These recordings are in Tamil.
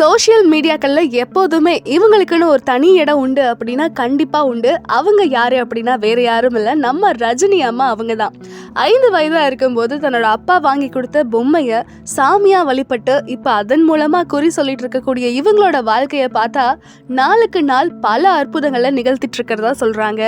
சோஷியல் மீடியாக்கள்ல எப்போதுமே இவங்களுக்குன்னு ஒரு தனி இடம் உண்டு அப்படின்னா கண்டிப்பா உண்டு. அவங்க யாரு அப்படின்னா வேற யாரும் இல்லை. நம்ம ரஜினி அம்மா அவங்க தான் ஐந்து வயதாக இருக்கும்போது தன்னோட அப்பா வாங்கி கொடுத்த பொம்மையை சாமியாக வழிபட்டு இப்போ அதன் மூலமாக குறி சொல்லிட்டு இருக்கக்கூடிய இவங்களோட வாழ்க்கையை பார்த்தா நாளுக்கு நாள் பல அற்புதங்களை நிகழ்த்திட்டு இருக்கிறதா சொல்கிறாங்க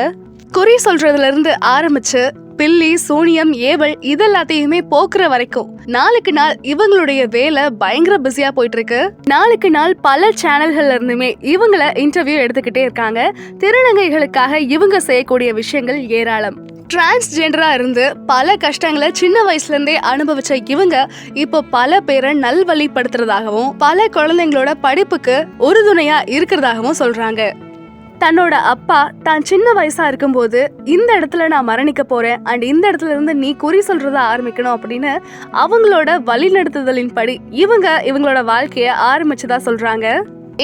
குறி சொல்றதுல இருந்து ஆரம்பிச்சு பில்லி சூனியம் ஏவல் இது எல்லாத்தையுமே போக்குற வரைக்கும். நாளுக்கு நாள் இவங்களுடைய வேலை பயங்கர பிஸியா போயிட்டு இருக்கு நாளுக்கு நாள் பல சேனல்கள்ல இருந்துமே இவங்கள இன்டர்வியூ எடுத்துக்கிட்டே இருக்காங்க. திருநங்கைகளுக்காக இவங்க செய்யக்கூடிய விஷயங்கள் ஏராளம். டிரான்ஸ்ஜெண்டரா இருந்து பல கஷ்டங்களை சின்ன வயசுல இருந்தே அனுபவிச்ச இவங்க இப்போ பல பேரை நல்வழிப்படுத்துறதாகவும் பல குழந்தைங்களோட படிப்புக்கு உறுதுணையா இருக்கிறதாகவும் சொல்றாங்க. தன்னோட அப்பா தான் சின்ன வயசா இருக்கும்போது இந்த இடத்துல நான் மரணிக்க போறேன் அண்ட் இந்த இடத்துல இருந்து நீ குறி சொல்றத ஆரம்பிக்கணும் அப்படின்னு அவங்களோட வழிநடத்துதலின் படி இவங்க இவங்களோட வாழ்க்கைய ஆரம்பிச்சதா சொல்றாங்க.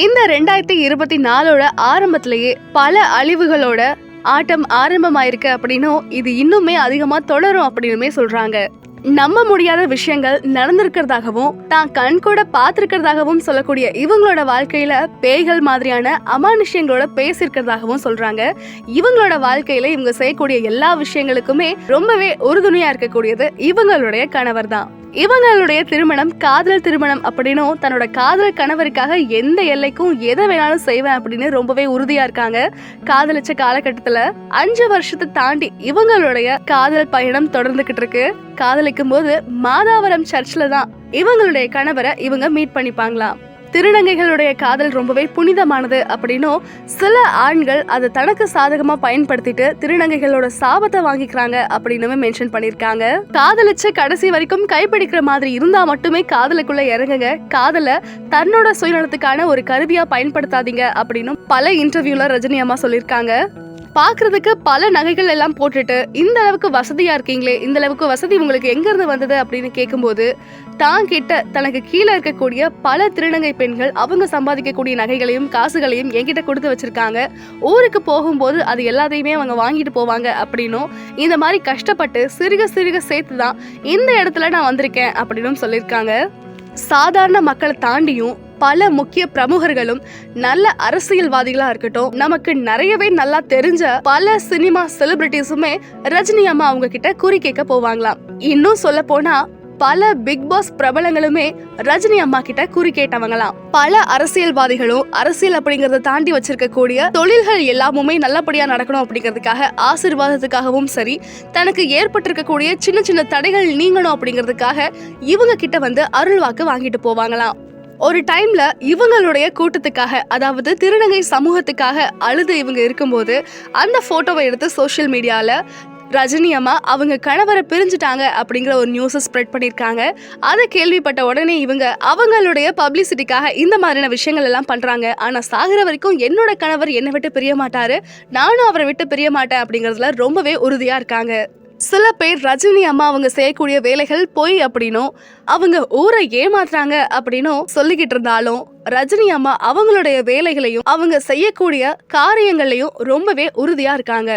இந்த ரெண்டாயிரத்தி இருபத்தி நாலோட ஆரம்பத்திலேயே பல அழிவுகளோட ஆட்டம் ஆரம்பமாயிருக்கு அப்படின்னும் இது இன்னுமே அதிகமா தொடரும் அப்படின்னுமே சொல்றாங்க. நம்ப முடியாத விஷயங்கள் நடந்திருக்கிறதாகவும் தான் கண் கூட பார்த்திருக்கிறதாகவும் சொல்லக்கூடிய இவங்களோட வாழ்க்கையில பேய்கள் மாதிரியான அமானுஷ்யங்களோட பேசியிருக்கிறதாகவும் சொல்றாங்க. இவங்களோட வாழ்க்கையில இவங்க செய்யக்கூடிய எல்லா விஷயங்களுக்குமே ரொம்பவே உறுதுணையா இருக்கக்கூடியது இவங்களுடைய கணவர் தான். இவங்களுடைய திருமணம் காதல் திருமணம் அப்படின்னும் தன்னோட காதல் கணவருக்காக எந்த எல்லைக்கும் எதை வேணாலும் செய்வேன் அப்படின்னு ரொம்பவே உறுதியா இருக்காங்க. காதலிச்ச காலகட்டத்துல அஞ்சு வருஷத்தை தாண்டி இவங்களுடைய காதல் பயணம் தொடர்ந்துகிட்டு இருக்கு. காதலிக்கும் போது மாதாவரம் சர்ச்சில் தான் இவங்களுடைய கணவரை இவங்க மீட் பண்ணிப்பாங்களாம். திருநங்கைகளுடைய காதல் ரொம்பவே புனிதமானது அப்படின்னும் சில ஆண்கள் அதை தனக்கு சாதகமா பயன்படுத்திட்டு திருநங்கைகளோட சாபத்தை வாங்கிக்கிறாங்க அப்படின்னு மென்ஷன் பண்ணிருக்காங்க காதலிச்சு கடைசி வரைக்கும் கைப்பிடிக்கிற மாதிரி இருந்தா மட்டுமே காதலுக்குள்ள இறங்குங்க. காதல தன்னோட சுயநலத்துக்கான ஒரு கருவியா பயன்படுத்தாதீங்க அப்படின்னு பல இன்டர்வியூல ரஜினி அம்மா சொல்லியிருக்காங்க. பார்க்கறதுக்கு பல நகைகள் எல்லாம் போட்டுட்டு இந்த அளவுக்கு வசதியா இருக்கீங்களே இந்த அளவுக்கு வசதி உங்களுக்கு எங்க இருந்து வந்தது? அப்படின்னு கேட்கும்போது தான் கிட்ட தனக்கு கீழே இருக்கக்கூடிய பல திருநங்கை பெண்கள் அவங்க சம்பாதிக்கக்கூடிய நகைகளையும் காசுகளையும் என்கிட்ட கொடுத்து வச்சிருக்காங்க. ஊருக்கு போகும்போது அது எல்லாத்தையுமே அவங்க வாங்கிட்டு போவாங்க அப்படின்னும் இந்த மாதிரி கஷ்டப்பட்டு சிறுக சிறுக சேர்த்து தான் இந்த இடத்துல நான் வந்திருக்கேன் அப்படின்னும் சொல்லியிருக்காங்க. சாதாரண மக்களை தாண்டியும் பல முக்கிய பிரமுகர்களும் நல்ல அரசியல்வாதிகளா இருக்கட்டும் நமக்கு நிறையவே நல்லா தெரிஞ்ச பல சினிமா செலிபிரிட்டிஸுமே ரஜினி அம்மா அவங்க கிட்ட குறி கேட்க போவாங்களாம். இன்னும் சொல்ல போனா பல பிக் பாஸ் பிரபலங்களுமே ரஜினி அம்மா கிட்ட குறி கேட்டவங்களாம் பல அரசியல்வாதிகளும் அரசியல் அப்படிங்கறத தாண்டி வச்சிருக்கக்கூடிய தொழில்கள் எல்லாமுமே நல்லபடியா நடக்கணும் அப்படிங்கிறதுக்காக ஆசீர்வாதத்துக்காகவும் சரி தனக்கு ஏற்பட்டிருக்கக்கூடிய சின்ன சின்ன தடைகள் நீங்கணும் அப்படிங்கிறதுக்காக இவங்க கிட்ட வந்து அருள்வாக்கு வாங்கிட்டு போவாங்களாம் ஒரு டைம்ல இவங்களுடைய கூட்டத்துக்காக அதாவது திருநங்கை சமூகத்துக்காக அழுது இவங்க இருக்கும்போது அந்த போட்டோவை எடுத்து சோஷியல் மீடியால ரஜினி அம்மா அவங்க கணவரை பிரிஞ்சுட்டாங்க அப்படிங்கிற ஒரு நியூஸை ஸ்ப்ரெட் பண்ணியிருக்காங்க. அதை கேள்விப்பட்ட உடனே இவங்க அவங்களுடைய பப்ளிசிட்டிக்காக இந்த மாதிரியான விஷயங்கள் எல்லாம் பண்ணுறாங்க ஆனால் சாகிற வரைக்கும் என்னோட கணவர் என்னை விட்டு பிரிய மாட்டாரு. நானும் அவரை விட்டு பிரிய மாட்டேன் அப்படிங்கறதுல ரொம்பவே உறுதியாக இருக்காங்க. சில பேர் ரஜினி அம்மா அவங்க செய்யக்கூடிய வேலைகள் பொய் அப்படின்னும் அவங்க ஊரை ஏமாத்துறாங்க அப்படின்னும் சொல்லிக்கிட்டு இருந்தாலும் ரஜினி அம்மா அவங்களுடைய வேலைகளையும் அவங்க செய்யக்கூடிய காரியங்களையும் ரொம்பவே உறுதியாக இருக்காங்க.